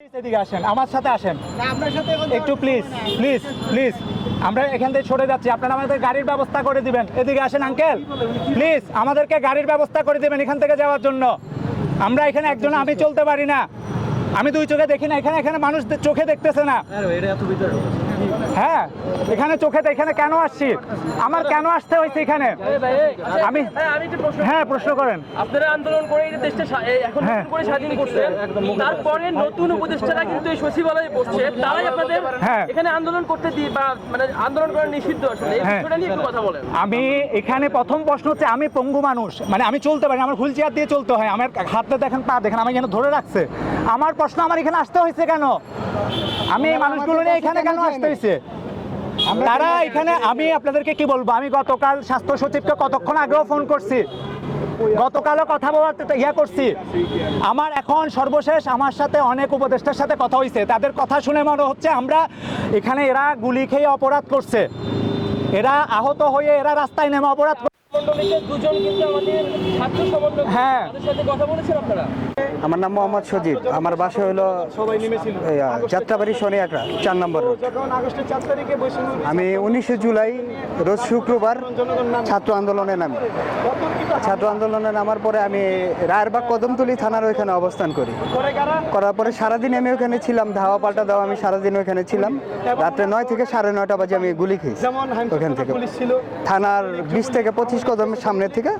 Please এদিকে আসেন আমার সাথে আসেন। একটু প্লিজ প্লিজ প্লিজ আমরা এখান থেকে সরে যাচ্ছি। আপনারা আমাদের গাড়ির ব্যবস্থা করে দিবেন। এদিকে আসেন আঙ্কেল প্লিজ আমাদেরকে গাড়ির ব্যবস্থা করে দিবেন এখান থেকে যাওয়ার জন্য। আমরা এখানে একজন আমি চলতে পারি না। আমি দুই চোখে দেখি না এখানে এখানে মানুষ চোখে দেখতেছে না। হ্যাঁ এখানে চোখে তো এখানে কেন আসছি? আমার কেন আসতে হয়েছে এখানে? আমি হ্যাঁ প্রশ্ন করেন। আপনারা আন্দোলন করে এই দেশটা এখন হ্যাঁ। নতুন করে স্বাধীন করছেন তারপরে নতুন উপদেষ্টারা কিন্তু এই সচিবালয়ে বসছে। তারাই আপনাদের হ্যাঁ। এখানে আন্দোলন করতে দিয়ে বা মানে আন্দোলন করা নিষিদ্ধ আসলে। এই হ্যাঁ। বিষয়টা নিয়ে একটু কথা বলেন। আমি এখানে প্রথম প্রশ্ন হচ্ছে আমি পঙ্গু মানুষ। মানে আমি চলতে পারি আমার হুইল চেয়ার দিয়ে চলতে হয়। আমার হাতটা দেখেন পা দেখেন আমি যেন ধরে রাখছে। আমার প্রশ্ন আমার এখানে আসতে হয়েছে কেন? আমি এই মানুষগুলো নিয়ে এখানে কেন আসতে হয়েছে? তারা এখানে আমি আপনাদেরকে কি বলব? আমি গতকাল স্বাস্থ্য সচিবকে কতক্ষণ আগেও ফোন করছি। গতকালও কথা বলতে ইয়া করছি। আমার এখন সর্বশেষ আমার সাথে অনেক উপদেষ্টার সাথে কথা হয়েছে। তাদের কথা শুনে মনে হচ্ছে আমরা এখানে এরা গুলি খেয়ে অপরাধ করছে। এরা আহত হয়ে এরা রাস্তায় নেমে অপরাধ হ্যাঁ। আমার নাম মোহাম্মদ সজিব। আমার বাসা হলো যাত্রাবাড়ি শনি চার নম্বর আমি উনিশে জুলাই, রোজ শুক্রবার ছাত্র আন্দোলনে নামি। ছাত্র আন্দোলনে নামার পরে আমি রায়েরবাগ কদমতলি থানার ওইখানে অবস্থান করি। করার পরে সারাদিন আমি ওখানে ছিলাম, ধাওয়া পাল্টা দাওয়া আমি সারাদিন ওইখানে ছিলাম। রাত্রে নয় থেকে সাড়ে নয়টা বাজে আমি গুলি খেয়েছি ওখান থেকে। থানার বিশ থেকে পঁচিশ কদমের সামনে থেকে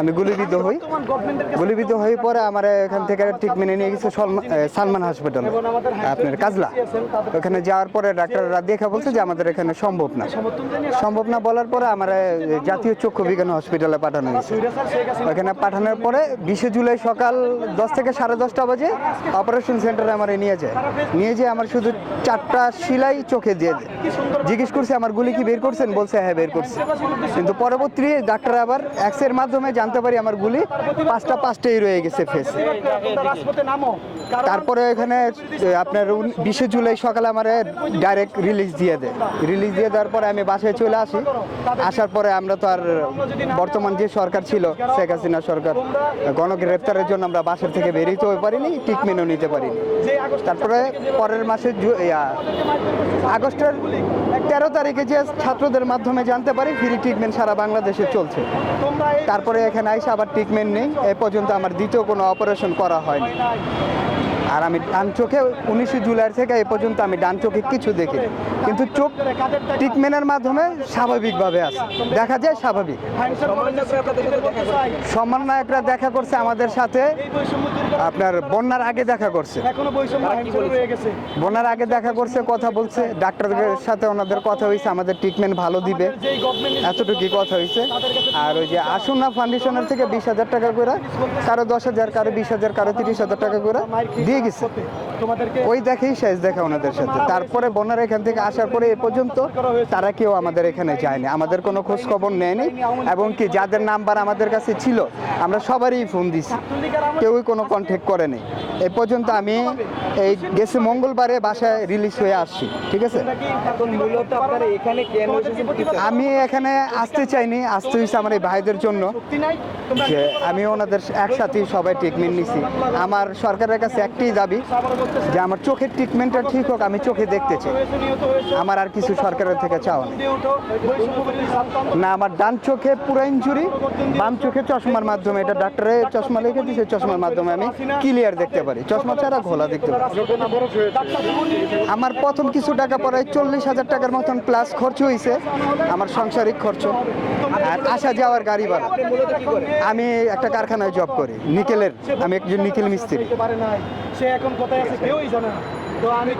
আমি গুলিবিদ্ধ হই। গুলিবিদ্ধ হয়ে পরে আমার এখান থেকে ট্রিটমেন্টে নিয়ে গেছে সলমা- সালমান হসপিটালে আপনার কাজলা। ওখানে যাওয়ার পরে ডাক্তাররা দেখা বলছে যে আমাদের এখানে সম্ভব না। সম্ভব না বলার পরে আমার জাতীয় চক্ষু বিজ্ঞান হসপিটালে পাঠানো হয়েছে। ওখানে পাঠানোর পরে বিশে জুলাই সকাল দশ থেকে সাড়ে দশটা বাজে অপারেশন সেন্টারে আমার নিয়ে যায়। নিয়ে যেয়ে আমার শুধু চারটা সিলাই চোখে দিয়ে জিজ্ঞেস করছে, আমার গুলি কি বের করছেন? বলছে হ্যাঁ বের করছে। কিন্তু পরবর্তী ডাক্তার আবার এক্সের মাধ্যমে জানতে পারি আমার গুলি পাঁচটা পাঁচটাই রয়ে গেছে ফেসে তারপরে এখানে আপনার বিশে জুলাই সকালে আমার ডাইরেক্ট রিলিজ দিয়ে দেয়। রিলিজ দিয়ে দেওয়ার পরে আমি বাসায় চলে আসি। আসার পরে আমরা তো আর বর্তমান যে সরকার ছিল শেখ হাসিনা সরকার গণগ্রেপ্তারের জন্য আমরা বাসার থেকে বেরিয়েতেও পারিনি ট্রিটমেন্টও নিতে পারিনি। তারপরে পরের মাসে আগস্টের তেরো তারিখে যে ছাত্রদের মাধ্যমে জানতে পারি ফ্রি ট্রিটমেন্ট সারা বাংলাদেশে চলছে। তারপরে এখানে আইসা আবার ট্রিটমেন্ট নেই। এ পর্যন্ত আমার দ্বিতীয় কোনো অপারেশন করা হয়নি। আর আমি ডান চোখে উনিশে জুলাই থেকে এ পর্যন্ত আমি ডান চোখে কিছু দেখি কিন্তু চোখ ট্রিটমেন্টের মাধ্যমে স্বাভাবিকভাবে আছে। দেখা যায় স্বাভাবিক। সমন্বয়করা দেখা করছে আমাদের সাথে। আপনার বন্যার আগে দেখা করছে। বন্যার আগে দেখা করছে, কথা বলছে। ডাক্তারদের সাথে ওনাদের কথা হয়েছে আমাদের ট্রিটমেন্ট ভালো দিবে। এতটুকুই কথা হয়েছে আর ওই যে আসুনা ফাউন্ডেশনের থেকে বিশ হাজার টাকা করে, কারও দশ হাজার, কারও বিশ হাজার, কারও তিরিশ হাজার টাকা করে দিয়ে গেছে। ওই দেখেই শেষ দেখা ওনাদের সাথে। তারপরে বন্যার এখান থেকে আসার পরে এ পর্যন্ত তারা কেউ আমাদের এখানে যায়নি। আমাদের কোনো খোঁজ খবর নেয়নি এবং কি যাদের নাম্বার আমাদের কাছে ছিল, আমরা সবারই ফোন দিছি। কেউই কোনো কন্ট্যাক্ট করেনি। এ পর্যন্ত আমি এই গেছে মঙ্গলবারে বাসায় রিলিজ হয়ে আসছি ঠিক আছে? আমি এখানে আসতে চাইনি আসতে হয়েছে আমার এই ভাইদের জন্য যে আমি ওনাদের একসাথেই সবাই ট্রিটমেন্ট নিছি। আমার সরকারের কাছে একটাই দাবি যে আমার চোখের ট্রিটমেন্টটা ঠিক হোক আমি চোখে দেখতে চাই। আমার আর কিছু সরকারের থেকে চাওয়া না আমার ডান চোখে পুরো ইঞ্জুরি বাম চোখে চশমার মাধ্যমে। এটা ডাক্তারে চশমা লিখে দিয়েছে চশমার মাধ্যমে আমি ক্লিয়ার দেখতে পারি। চশমা ছাড়া ঘোলা দেখতে আমার প্রথম কিছু টাকা পরে চল্লিশ হাজার টাকার মতন প্লাস খরচ হয়েছে আমার সাংসারিক খরচ। আর আসা যাওয়ার গাড়ি ভাড়া। আমি একটা কারখানায় জব করি, নিকেলের। আমি একজন নিকেল মিস্ত্রি। সে এখন কোথায় আছে কেউই জানে না তো আমি